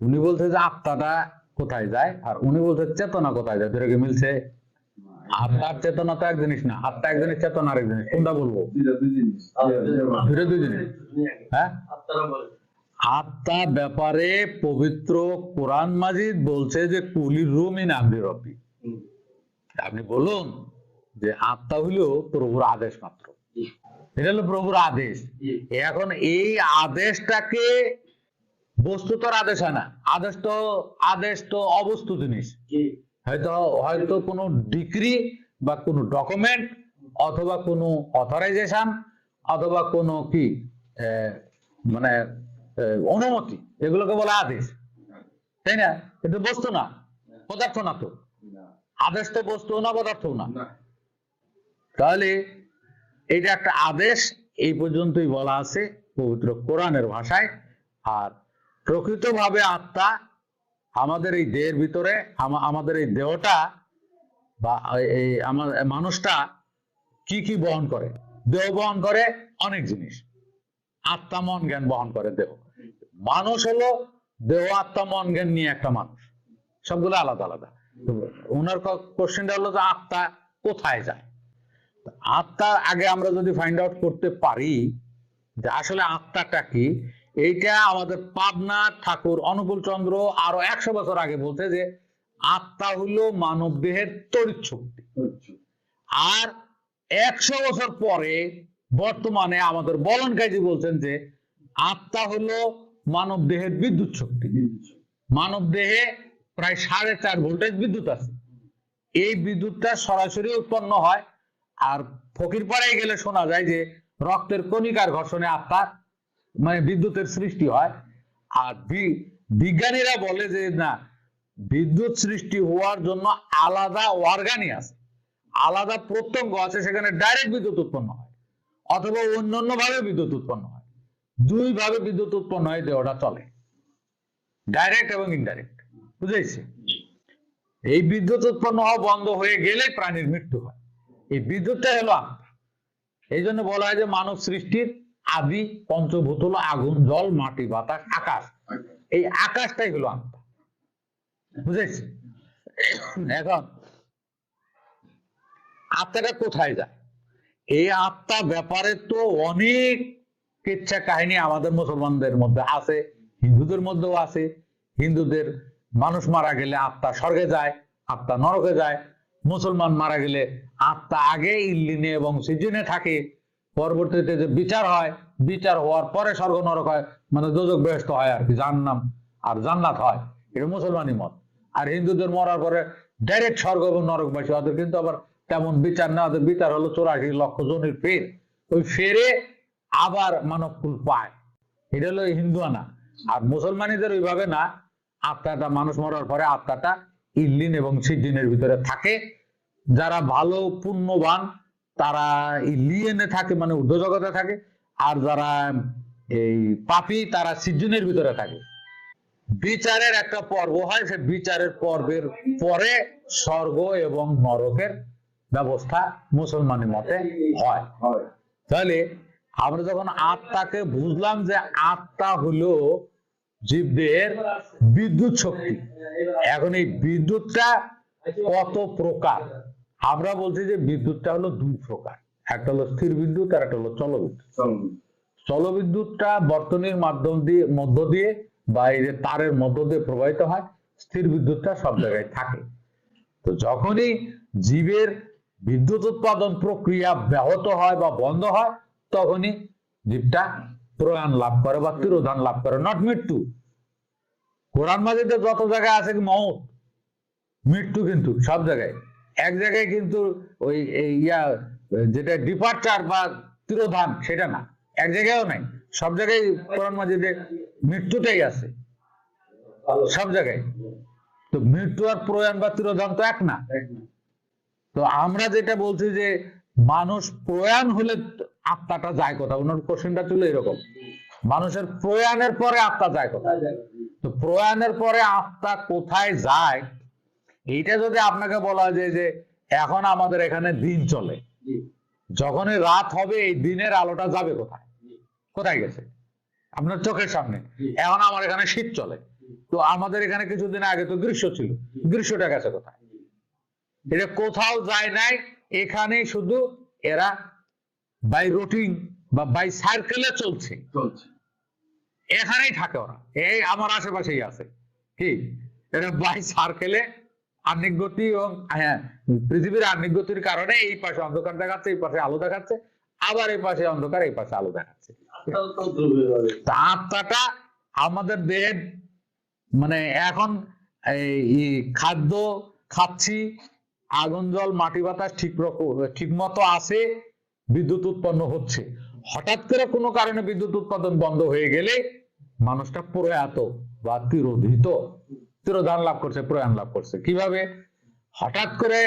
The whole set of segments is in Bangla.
উনি বলছে যে আত্মাটা কোথায় যায়? আর উনি বলছে চেতনা কোথায় যায়? দুটো কি মিলছে? আত্মার চেতনা তো এক জিনিস না আত্মা এক জিনিস চেতনা আরেক জিনিস। কোনটা বলব? দুটো দুই জিনিস। হ্যাঁ? আত্মা ব্যাপারে পবিত্র কোরআন মাজিদ বলছে যে কুলি রুমিন আমরি রব্বি। আপনি বলুন যে আত্মা হইল প্রভুর আদেশ মাত্র। এটা হলো প্রভুর আদেশ। এখন এই আদেশটাকে বস্তুতর আদেশ হয় না। আদেশ তো আদেশ তো অবস্তু জিনিস। হয়তো হয়তো কোনো ডিগ্রি বা কোনো ডকুমেন্ট অথবা কোনো অথরাইজেশন অথবা কোনো কি মানে অনুমতি এগুলোকে বলে আদেশ। তাই না? কিন্তু বস্তু না পদার্থ না তো। আদেশ তো বস্তু না পদার্থ না। তাহলে এটা একটা আদেশ এই পর্যন্তই বলা আছে পবিত্র কোরআনের ভাষায়। আর প্রকৃতভাবে আত্মা আমাদের এই দেহের ভিতরে আমাদের এই দেহটা বা এই আমার মানুষটা কি কি বহন করে? দেহ বহন করে অনেক জিনিস। আত্মা, মন, জ্ঞান বহন করে দেহ। মানুষ হলো দেহ, আত্মা, মন, জ্ঞান নিয়ে একটা মানুষ। সবগুলো আলাদা আলাদা। ওনার কোশ্চেনটা হলো যে আত্মা কোথায় যায়? তো আত্মা আগে আমরা যদি ফাইন্ড আউট করতে পারি যে আসলে আত্মাটা কি এইটা আমাদের পাবনা ঠাকুর অনুকূল চন্দ্র আরও একশো বছর আগে বলছে যে আত্মা হলো মানব দেহের তড়িৎ শক্তি। আর একশো বছর পরে বর্তমানে আমাদের বলন কাজী বলছেন যে আত্মা হলো মানব দেহের বিদ্যুৎ শক্তি। মানব দেহে প্রায় সাড়ে চার ভোল্টেজ বিদ্যুৎ আছে। এই বিদ্যুৎটা সরাসরি উৎপন্ন হয়। আর ফকির পাড়ায় গেলে শোনা যায় যে রক্তের কণিকার ঘর্ষণে আত্মার মানে বিদ্যুতের সৃষ্টি হয়। আর বিজ্ঞানীরা বলে যে না, বিদ্যুৎ সৃষ্টি হওয়ার জন্য আলাদা অর্গানই আছে। আলাদা প্রত্যঙ্গ আছে, সেখানে ডাইরেক্ট বিদ্যুৎ উৎপন্ন হয়। অথবা অন্যান্য ভাবে বিদ্যুৎ উৎপন্ন হয়। দুই ভাবে বিদ্যুৎ উৎপন্ন হয় দেহটা চলে। ডাইরেক্ট এবং ইনডাইরেক্ট বুঝেছি এই বিদ্যুৎ উৎপন্ন হওয়া বন্ধ হয়ে গেলে প্রাণীর মৃত্যু হয়। এই বিদ্যুৎটা হলো আত্মা। এই জন্য বলা হয় যে মানব সৃষ্টির আদি পঞ্চভূত হলো আগুন, জল, মাটি, বাতাস, আকাশ। এই আকাশটাই হলো আত্মা। বুঝেছি? এখন, আত্মাটা কোথায় যায়? এই আত্মা ব্যাপারে তো অনেক কিচ্ছা কাহিনী আমাদের মুসলমানদের মধ্যে আছে, হিন্দুদের মধ্যেও আছে। হিন্দুদের মানুষ মারা গেলে আত্মা স্বর্গে যায়, আত্মা নরকে যায়। মুসলমান মারা গেলে আত্মা আগে ইল্লিনে এবং সিজনে থাকে। পরবর্তীতে যে বিচার হয়, বিচার হওয়ার পরে স্বর্গ নরক হয় মানে দোজক বেহস্ত হয় আর কি জান্নাম আর জান্নাত হয়। এটা মুসলমানই মত। আর হিন্দুদের মরার পরে ডাইরেক্ট স্বর্গ এবং নরকবাসী ওদের কিন্তু আবার তেমন বিচার না, ওদের বিচার হলো চৌরাশি লক্ষ জনের ফের। ওই ফেরে আবার মানব ফুল পায়। এটা হলো হিন্দু আনা। আর মুসলমানিদের ওইভাবে না, আত্মাটা মানুষ মরার পরে আত্মাটা ইল্লিন এবং সিদ্দিনের ভিতরে থাকে। যারা ভালো, পুণ্যবান তারা ইলিয়েনে থাকে মানে ঊর্ধ্ব জগতে থাকে, আর যারা এই পাপি তারা সিজ্জনের ভিতরে থাকে। বিচারের একটা পর্ব হয়, সে বিচারের পর্বের পরে স্বর্গ এবং নরকের ব্যবস্থা মুসলমানের মতে হয়। তাহলে আমরা যখন আত্মাকে বুঝলাম যে আত্মা হলো জীবদের বিদ্যুৎ শক্তি, এখন এই বিদ্যুৎটা কত প্রকার? আমরা বলছি যে বিদ্যুৎটা হলো দুই প্রকার। একটা হলো স্থির বিদ্যুৎ আর একটা হলো চলবিদ্যুৎ। চলুন জলবিদ্যুৎটা বর্তনীর মাধ্যম দিয়ে মধ্য দিয়ে বা এই যে তারের মধ্য দিয়ে প্রবাহিত হয় স্থির বিদ্যুৎটা সব জায়গায় থাকে। তো যখনই জীবের বিদ্যুৎ উৎপাদন প্রক্রিয়া ব্যাহত হয় বা বন্ধ হয় তখনই জীবটা প্রয়াণ লাভ করে বা তিরোধান লাভ করে। নট মৃত্যু। কোরআন মাজিদে যত জায়গায় আছে কি মৌত? মৃত্যু কিন্তু সব জায়গায়। এক জায়গায় কিন্তু ওই ইয়া, যেটা ডিপার্চার বা তিরোধান, সেটা না। এক জায়গায়ও নাই। সব জায়গায় কোরআন মাজিদে মৃত্যুটাই আছে। সব জায়গায়। তো মৃত্যু আর প্রয়াণ বা তিরোধান তো এক না। তো আমরা যেটা বলছি যে, মানুষ প্রয়াণ হলে আত্মাটা যায় কথা ওনার কোশ্চেনটা ছিল এরকম। মানুষের প্রয়াণের পরে আত্মা যায় কোথায়? তো প্রয়াণের পরে আত্মা কোথায় যায়? এইটা যদি আপনাকে বলা হয় যে এখন আমাদের এখানে দিন চলে। যখনই রাত হবে এই দিনের আলোটা যাবে কোথায়? কোথায় গেছে? আপনার চোখের সামনে। এখন আমার এখানে শীত চলে। তো আমাদের এখানে কিছুদিন আগে তো গ্রীষ্ম ছিল। গ্রীষ্মটা গেছে কোথায়? এটা কোথাও যায় নাই। এখানে শুধু এরা বাই রুটিন বা বাই সার্কেলে চলছে। চলছে। এখানেই থাকে ওরা। এই আমার আশেপাশেই আছে। কি? এটা বাই সার্কেলে আর্নিক গতি এবং হ্যাঁ পৃথিবীর আর্নিক গতির কারণে এই পাশে অন্ধকার দেখাচ্ছে, এই পাশে আলো দেখাচ্ছে, আবার এই পাশে অন্ধকার, এই পাশে আলো দেখাচ্ছে। আত্মাটা আমাদের দেহের মানে এখন এই খাদ্য খাচ্ছি, আগুন, জল, মাটি, বাতাস ঠিক ঠিক মতো আছে, বিদ্যুৎ উৎপন্ন হচ্ছে। হঠাৎ করে কোনো কারণে বিদ্যুৎ উৎপাদন বন্ধ হয়ে গেলে মানুষটা প্রয়াত বা তিরোধিত। তিরোধান লাভ করছে, প্রয়াণ লাভ করছে। কীভাবে? হঠাৎ করে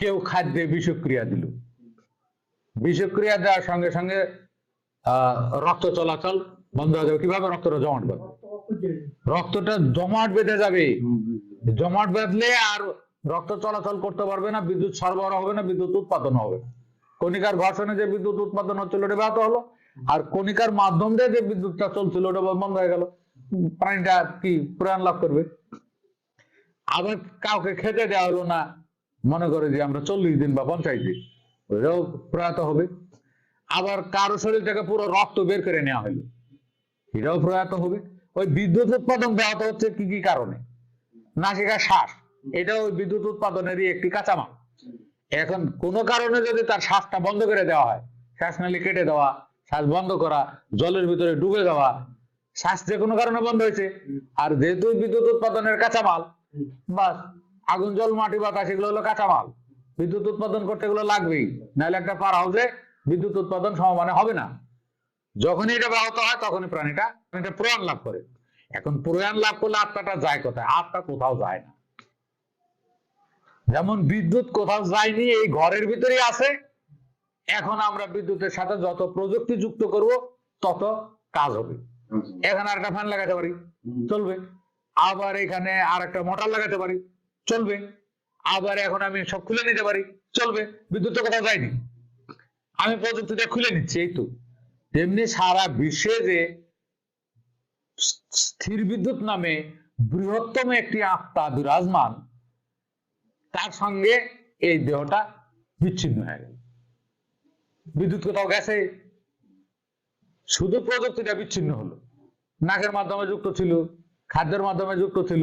কেউ খাদ্যে বিষক্রিয়া দিল। বিষক্রিয়া দেওয়ার সঙ্গে সঙ্গে রক্ত চলাচল বন্ধ হয়ে যাবে। কীভাবে রক্তটা জমাট বাঁধবে? রক্তটা জমাট বেঁধে যাবে। জমাট বেঁধলে আর রক্ত চলাচল করতে পারবে না, বিদ্যুৎ সরবরাহ হবে না, বিদ্যুৎ উৎপাদন হবে। কণিকার ঘর্ষণে যে বিদ্যুৎ উৎপাদন হচ্ছিল, ওটা ব্যাহত হলো। আর কণিকার মাধ্যম দিয়ে যে বিদ্যুৎটা চলছিল, ওটা বন্ধ হয়ে গেল। প্রাণীটা কি প্রাণ লাভ করবে? আবার কাউকে খেতে দেওয়া হলো না, মনে করে যে আমরা চল্লিশ দিন বা পঞ্চাশ দিন ওটাও প্রয়াত হবে। আবার কারও শরীর থেকে পুরো রক্ত বের করে নেওয়া হলো, এটাও প্রয়াত হবে। ওই বিদ্যুৎ উৎপাদন ব্যাহত হচ্ছে কি কি কারণে? নাসিকা শ্বাস এটা ওই বিদ্যুৎ উৎপাদনেরই একটি কাঁচামাল। এখন কোনো কারণে যদি তার শ্বাসটা বন্ধ করে দেওয়া হয় শ্বাসনালী কেটে দেওয়া, শ্বাস বন্ধ করা, জলের ভিতরে ডুবে দেওয়া শ্বাস কোনো কারণে বন্ধ হয়েছে। আর যেহেতু বিদ্যুৎ উৎপাদনের কাঁচামাল বাস আগুন জল মাটি বাতাস এগুলো হলো কাঁচামাল। বিদ্যুৎ উৎপাদন করতে এগুলো লাগবেই নাহলে একটা পার হাউসে বিদ্যুৎ উৎপাদন সমমানে হবে না। যখনই এটা ব্যাহত হয় তখনই প্রাণীটা প্রাণীটা প্রয়াণ লাভ করে। এখন প্রয়াণ লাভ করলে আত্মাটা যায় কোথায়? আত্মা কোথাও যায় না। যেমন বিদ্যুৎ কোথাও যায়নি এই ঘরের ভিতরেই আছে। এখন আমরা বিদ্যুতের সাথে যত প্রযুক্তি যুক্ত করব তত কাজ হবে। এখানে আর একটা ফ্যান লাগাতে পারি চলবে। আবার এখানে আর একটা মোটর লাগাতে পারি। চলবে। আবার এখন আমি সব খুলে নিতে পারি। চলবে। বিদ্যুৎ কোথাও যায়নি। আমি প্রযুক্তিটা খুলে নিচ্ছি এই তো। তেমনি সারা বিশ্বে যে স্থির বিদ্যুৎ নামে বৃহত্তম একটি আত্মা বিরাজমান তার সঙ্গে এই দেহটা বিচ্ছিন্ন হয়ে গেল। বিদ্যুৎ কোথাও গেছে? শুধু প্রযুক্তিটা বিচ্ছিন্ন হলো। নাকের মাধ্যমে যুক্ত ছিল খাদ্যের মাধ্যমে যুক্ত ছিল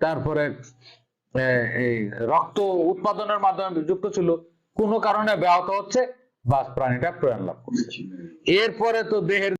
তারপরে আহ, এই রক্ত উৎপাদনের মাধ্যমে যুক্ত ছিল। কোনো কারণে ব্যাহত হচ্ছে বাস প্রাণীটা প্রয়াণ লাভ করছে এরপরে তো দেহের